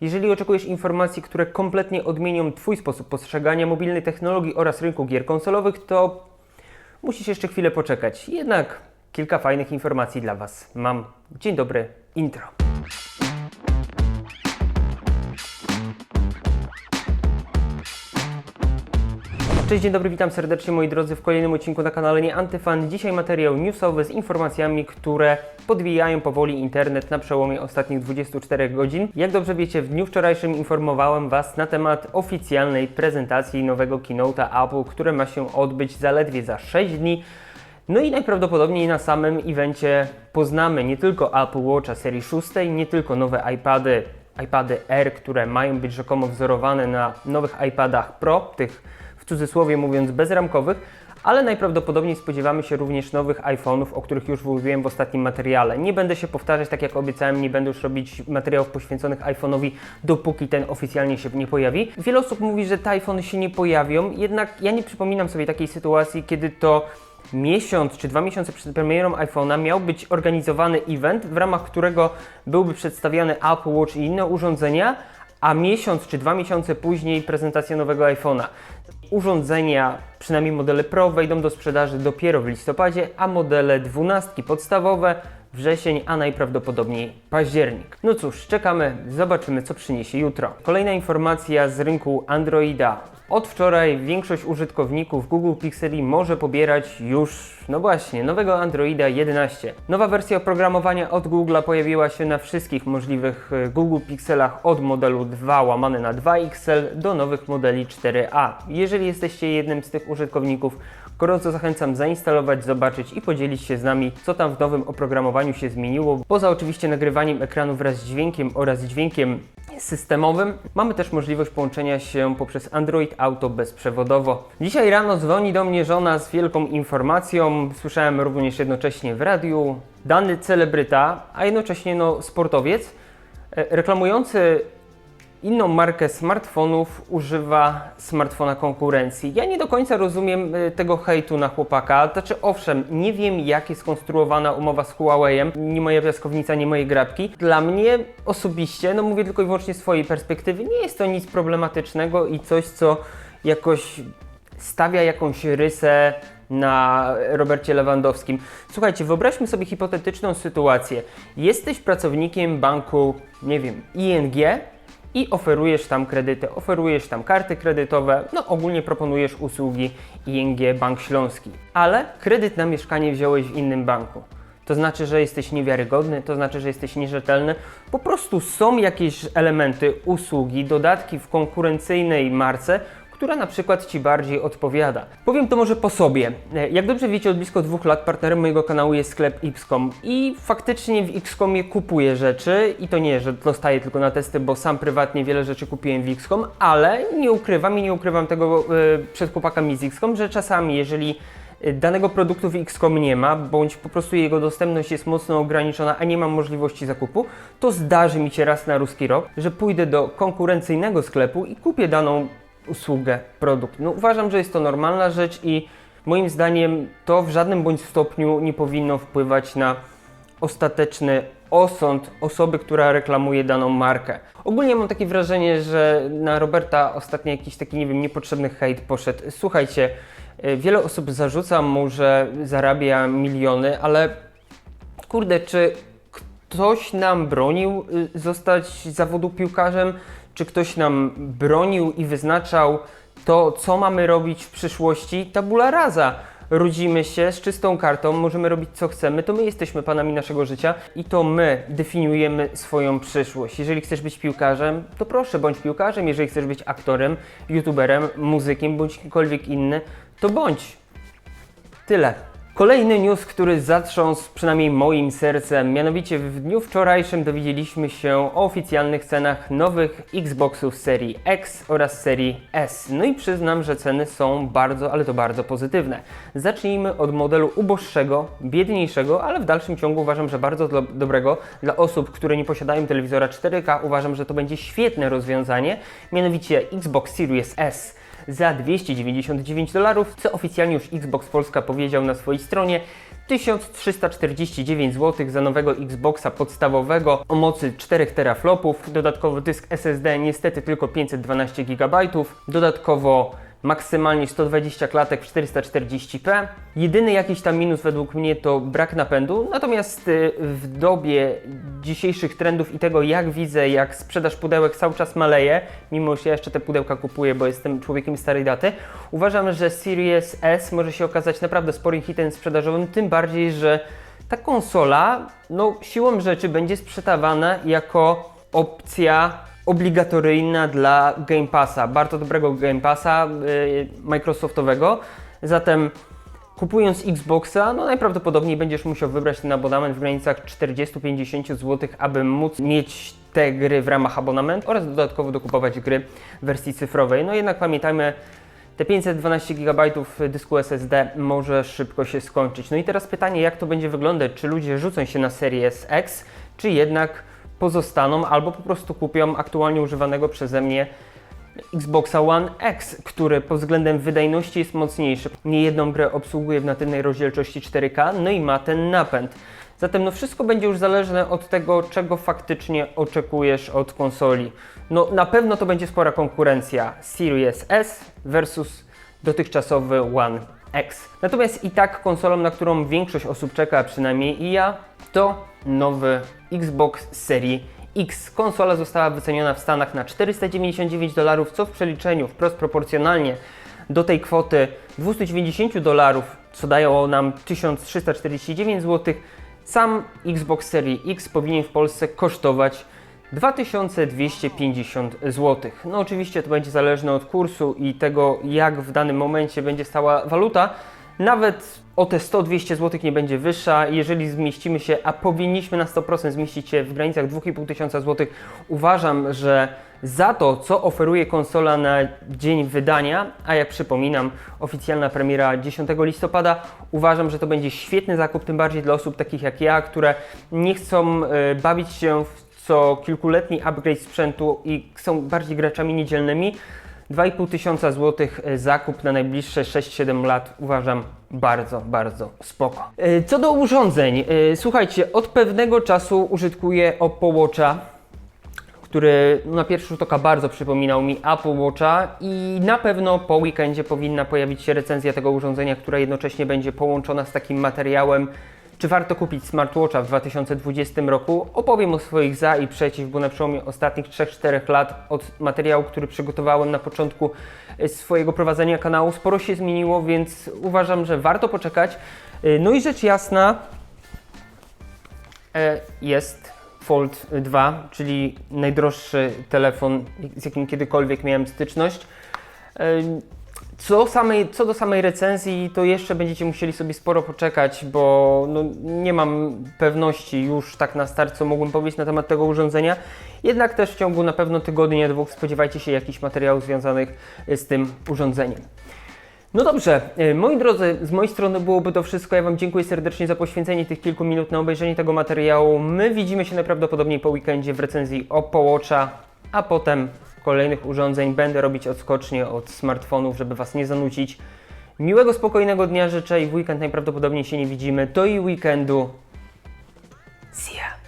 Jeżeli oczekujesz informacji, które kompletnie odmienią Twój sposób postrzegania mobilnej technologii oraz rynku gier konsolowych, to musisz jeszcze chwilę poczekać. Jednak kilka fajnych informacji dla Was mam. Dzień dobry, intro. Cześć, dzień dobry, witam serdecznie moi drodzy w kolejnym odcinku na kanale Nie Antyfan. Dzisiaj materiał newsowy z informacjami, które podwijają powoli internet na przełomie ostatnich 24 godzin. Jak dobrze wiecie, w dniu wczorajszym informowałem Was na temat oficjalnej prezentacji nowego keynote'a Apple, które ma się odbyć zaledwie za 6 dni. No i najprawdopodobniej na samym evencie poznamy nie tylko Apple Watcha serii 6, nie tylko nowe iPady, iPady Air, które mają być rzekomo wzorowane na nowych iPadach Pro, tych cudzysłowie mówiąc bezramkowych, ale najprawdopodobniej spodziewamy się również nowych iPhone'ów, o których już mówiłem w ostatnim materiale. Nie będę się powtarzać, tak jak obiecałem, nie będę już robić materiałów poświęconych iPhone'owi, dopóki ten oficjalnie się nie pojawi. Wiele osób mówi, że te iPhony się nie pojawią, jednak ja nie przypominam sobie takiej sytuacji, kiedy to miesiąc czy dwa miesiące przed premierą iPhone'a miał być organizowany event, w ramach którego byłby przedstawiany Apple Watch i inne urządzenia, a miesiąc czy dwa miesiące później prezentacja nowego iPhone'a. Urządzenia, przynajmniej modele Pro, wejdą do sprzedaży dopiero w listopadzie, a modele 12 podstawowe wrzesień, a najprawdopodobniej październik. No cóż, czekamy, zobaczymy co przyniesie jutro. Kolejna informacja z rynku Androida. Od wczoraj większość użytkowników Google Pixeli może pobierać już, no właśnie, nowego Androida 11. Nowa wersja oprogramowania od Google'a pojawiła się na wszystkich możliwych e, Google Pixelach od modelu 2 łamane na 2XL do nowych modeli 4A. Jeżeli jesteście jednym z tych użytkowników, gorąco zachęcam zainstalować, zobaczyć i podzielić się z nami, co tam w nowym oprogramowaniu się zmieniło. Poza oczywiście nagrywaniem ekranu wraz z dźwiękiem oraz dźwiękiem systemowym, mamy też możliwość połączenia się poprzez Android Auto bezprzewodowo. Dzisiaj rano dzwoni do mnie żona z wielką informacją, słyszałem również jednocześnie w radiu, dany celebryta, a jednocześnie no, sportowiec, e, reklamujący inną markę smartfonów używa smartfona konkurencji. Ja nie do końca rozumiem y, tego hejtu na chłopaka. Znaczy, owszem, nie wiem, jak jest skonstruowana umowa z Huawei'em, nie moja piaskownica, nie moje grabki. Dla mnie osobiście, no mówię tylko i wyłącznie swojej perspektywy, nie jest to nic problematycznego i coś, co jakoś stawia jakąś rysę na Robercie Lewandowskim. Słuchajcie, wyobraźmy sobie hipotetyczną sytuację. Jesteś pracownikiem banku, nie wiem, ING, i oferujesz tam kredyty, oferujesz tam karty kredytowe, no ogólnie proponujesz usługi ING Bank Śląski, ale kredyt na mieszkanie wziąłeś w innym banku. To znaczy, że jesteś niewiarygodny, to znaczy, że jesteś nierzetelny. Po prostu są jakieś elementy, usługi, dodatki w konkurencyjnej marce, która na przykład Ci bardziej odpowiada. Powiem to może po sobie. E, Jak dobrze wiecie, od blisko dwóch lat partnerem mojego kanału jest sklep Xcom i faktycznie w Xcomie kupuję rzeczy i to nie, że dostaję tylko na testy, bo sam prywatnie wiele rzeczy kupiłem w Xcom, ale nie ukrywam i nie ukrywam tego e, przed chłopakami z Xcom, że czasami jeżeli e, danego produktu w Xcom nie ma, bądź po prostu jego dostępność jest mocno ograniczona, a nie mam możliwości zakupu, to zdarzy mi się raz na ruski rok, że pójdę do konkurencyjnego sklepu i kupię daną usługę, produkt. No, uważam, że jest to normalna rzecz i moim zdaniem to w żadnym bądź stopniu nie powinno wpływać na ostateczny osąd osoby, która reklamuje daną markę. Ogólnie mam takie wrażenie, że na Roberta ostatnio jakiś taki, nie wiem, niepotrzebny hejt poszedł. Słuchajcie, y, wiele osób zarzuca mu, że zarabia miliony, ale kurde, czy ktoś nam bronił y, zostać zawodu piłkarzem? Czy ktoś nam bronił i wyznaczał to, co mamy robić w przyszłości? Tabula rasa. Rodzimy się z czystą kartą, możemy robić co chcemy, to my jesteśmy panami naszego życia i to my definiujemy swoją przyszłość. Jeżeli chcesz być piłkarzem, to proszę, bądź piłkarzem. Jeżeli chcesz być aktorem, youtuberem, muzykiem bądź kimkolwiek inny, to bądź. Tyle. Kolejny news, który zatrząsł przynajmniej moim sercem, mianowicie w dniu wczorajszym dowiedzieliśmy się o oficjalnych cenach nowych Xboxów serii X oraz serii S. No i przyznam, że ceny są bardzo, ale to bardzo pozytywne. Zacznijmy od modelu uboższego, biedniejszego, ale w dalszym ciągu uważam, że bardzo do dobrego dla osób, które nie posiadają telewizora 4K. Uważam, że to będzie świetne rozwiązanie, mianowicie Xbox Series S za 299 dolarów, co oficjalnie już Xbox Polska powiedział na swojej stronie. 1349 zł za nowego Xboxa podstawowego o mocy 4 teraflopów, dodatkowo dysk SSD niestety tylko 512 GB, dodatkowo maksymalnie 120 klatek w 440p. Jedyny jakiś tam minus według mnie to brak napędu, natomiast y, w dobie dzisiejszych trendów i tego jak widzę, jak sprzedaż pudełek cały czas maleje, mimo że ja jeszcze te pudełka kupuję, bo jestem człowiekiem starej daty, uważam, że Series S może się okazać naprawdę sporym hitem sprzedażowym, tym bardziej, że ta konsola, no siłą rzeczy będzie sprzedawana jako opcja obligatoryjna dla Game Passa, bardzo dobrego Game Passa yy, Microsoftowego. Zatem kupując Xboxa, no najprawdopodobniej będziesz musiał wybrać ten abonament w granicach 40-50 zł, aby móc mieć te gry w ramach abonamentu oraz dodatkowo dokupować gry w wersji cyfrowej. No jednak pamiętajmy, te 512 GB dysku SSD może szybko się skończyć. No i teraz pytanie, jak to będzie wyglądać? Czy ludzie rzucą się na Series X, czy jednak pozostaną albo po prostu kupią aktualnie używanego przeze mnie Xboxa One X, który pod względem wydajności jest mocniejszy. Niejedną grę obsługuje w natywnej rozdzielczości 4K, no i ma ten napęd. Zatem no wszystko będzie już zależne od tego, czego faktycznie oczekujesz od konsoli. No na pewno to będzie spora konkurencja Series S versus dotychczasowy One X. Natomiast i tak konsolą, na którą większość osób czeka, a przynajmniej i ja, to nowy Xbox Series X. Konsola została wyceniona w Stanach na 499 dolarów, co w przeliczeniu wprost proporcjonalnie do tej kwoty 290 dolarów, co dało nam 1349 zł, sam Xbox Series X powinien w Polsce kosztować 2250 zł. No oczywiście to będzie zależne od kursu i tego, jak w danym momencie będzie stała waluta. Nawet o te 100-200 zł nie będzie wyższa. Jeżeli zmieścimy się, a powinniśmy na 100% zmieścić się w granicach 2500 zł, uważam, że za to, co oferuje konsola na dzień wydania, a jak przypominam, oficjalna premiera 10 listopada, uważam, że to będzie świetny zakup, tym bardziej dla osób takich jak ja, które nie chcą e, bawić się w co kilkuletni upgrade sprzętu i są bardziej graczami niedzielnymi. 2,5 tysiąca złotych e, zakup na najbliższe 6-7 lat uważam bardzo, bardzo spoko. E, Co do urządzeń, e, słuchajcie, od pewnego czasu użytkuję Oppo Watcha, który na pierwszy rzut oka bardzo przypominał mi Apple Watcha i na pewno po weekendzie powinna pojawić się recenzja tego urządzenia, która jednocześnie będzie połączona z takim materiałem, czy warto kupić smartwatcha w 2020 roku? Opowiem o swoich za i przeciw, bo na przełomie ostatnich 3-4 lat od materiału, który przygotowałem na początku e, swojego prowadzenia kanału, sporo się zmieniło, więc uważam, że warto poczekać. E, No i rzecz jasna, e, jest Fold 2, czyli najdroższy telefon, z jakim kiedykolwiek miałem styczność. Co, samej, co do samej recenzji, to jeszcze będziecie musieli sobie sporo poczekać, bo no, nie mam pewności już tak na start, co mógłbym powiedzieć na temat tego urządzenia. Jednak też w ciągu na pewno tygodnia, dwóch spodziewajcie się jakichś materiałów związanych z tym urządzeniem. No dobrze, e, moi drodzy, z mojej strony byłoby to wszystko. Ja Wam dziękuję serdecznie za poświęcenie tych kilku minut na obejrzenie tego materiału. My widzimy się najprawdopodobniej po weekendzie w recenzji Oppo Watcha, a potem kolejnych urządzeń. Będę robić odskocznie od smartfonów, żeby Was nie zanudzić. Miłego, spokojnego dnia życzę i w weekend najprawdopodobniej się nie widzimy. Do i weekendu. See ya.